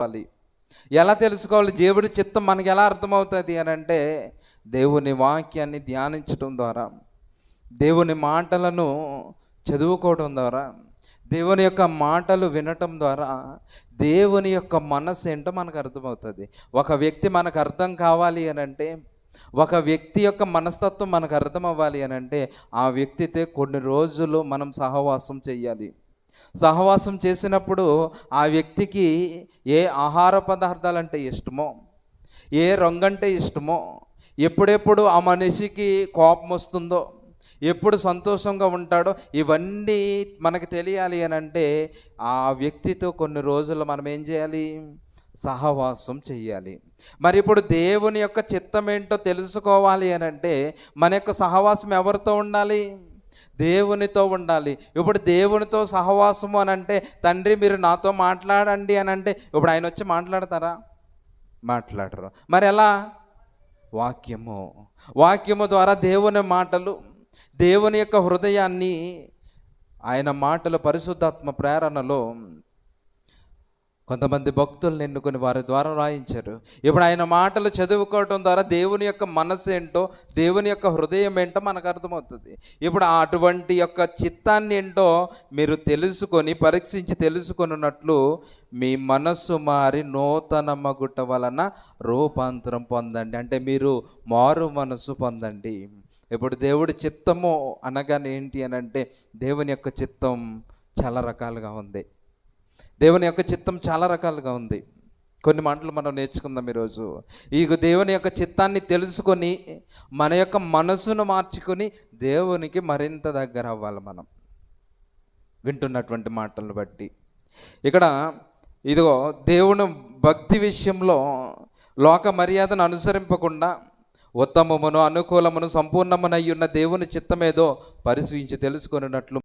తెలుసుకోవాలి ఎలా తెలుసుకోవాలి? దేవుడి చిత్తం మనకి ఎలా అర్థమవుతుంది అని అంటే దేవుని వాక్యాన్ని ధ్యానించడం ద్వారా దేవుని మాటలను చదువుకోవడం ద్వారా దేవుని యొక్క మాటలు వినటం ద్వారా దేవుని యొక్క మనసు ఏంటో మనకు అర్థమవుతుంది. ఒక వ్యక్తి మనకు అర్థం కావాలి అని అంటే ఒక వ్యక్తి యొక్క మనస్తత్వం మనకు అర్థం అవ్వాలి అని అంటే ఆ వ్యక్తితో కొన్ని రోజులు మనం సహవాసం చేయాలి. సహవాసం చేసినప్పుడు ఆ వ్యక్తికి ఏ ఆహార పదార్థాలు అంటే ఇష్టమో ఏ రంగు అంటే ఇష్టమో ఎప్పుడెప్పుడు ఆ మనిషికి కోపం వస్తుందో ఎప్పుడు సంతోషంగా ఉంటాడో ఇవన్నీ మనకు తెలియాలి అని అంటే ఆ వ్యక్తితో కొన్ని రోజులు మనం ఏం చేయాలి? సహవాసం చేయాలి మరి ఇప్పుడు దేవుని యొక్క చిత్తం ఏంటో తెలుసుకోవాలి అని అంటే మన యొక్క సహవాసం ఎవరితో ఉండాలి? దేవునితో ఉండాలి. ఇప్పుడు దేవునితో సహవాసము అని అంటే తండ్రి మీరు నాతో మాట్లాడండి అని అంటే ఇప్పుడు ఆయన వచ్చి మాట్లాడతారా? మాట్లాడరు. మరి ఎలా? వాక్యము. వాక్యము ద్వారా దేవుని మాటలు దేవుని యొక్క హృదయాన్ని ఆయన మాటలు పరిశుద్ధాత్మ ప్రేరణలో కొంతమంది భక్తులను ఎన్నుకొని వారి ద్వారా రాయించారు. ఇప్పుడు ఆయన మాటలు చదువుకోవటం ద్వారా దేవుని యొక్క మనసు ఏంటో దేవుని యొక్క హృదయం ఏంటో మనకు అర్థమవుతుంది. ఇప్పుడు అటువంటి యొక్క చిత్తాన్ని ఏంటో మీరు తెలుసుకొని పరీక్షించి తెలుసుకొనున్నట్లు మీ మనస్సు మారి నూతన మగుట వలన రూపాంతరం పొందండి. అంటే మీరు మారు మనసు పొందండి. ఇప్పుడు దేవుడి చిత్తము అనగానే ఏంటి అని అంటే దేవుని యొక్క చిత్తం చాలా రకాలుగా ఉంది. దేవుని యొక్క చిత్తం చాలా రకాలుగా ఉంది. కొన్ని మాటలు మనం నేర్చుకుందాం ఈరోజు. ఈ దేవుని యొక్క చిత్తాన్ని తెలుసుకొని మన యొక్క మనసును మార్చుకొని దేవునికి మరింత దగ్గర అవ్వాలి మనం. వింటున్నటువంటి మాటలను బట్టి. ఇక్కడ ఇదిగో దేవుని భక్తి విషయంలో లోక మర్యాదను అనుసరింపకుండా ఉత్తమమును అనుకూలమును సంపూర్ణమునయ్యున్న దేవుని చిత్తమేదో పరిశీలించి తెలుసుకున్నట్లు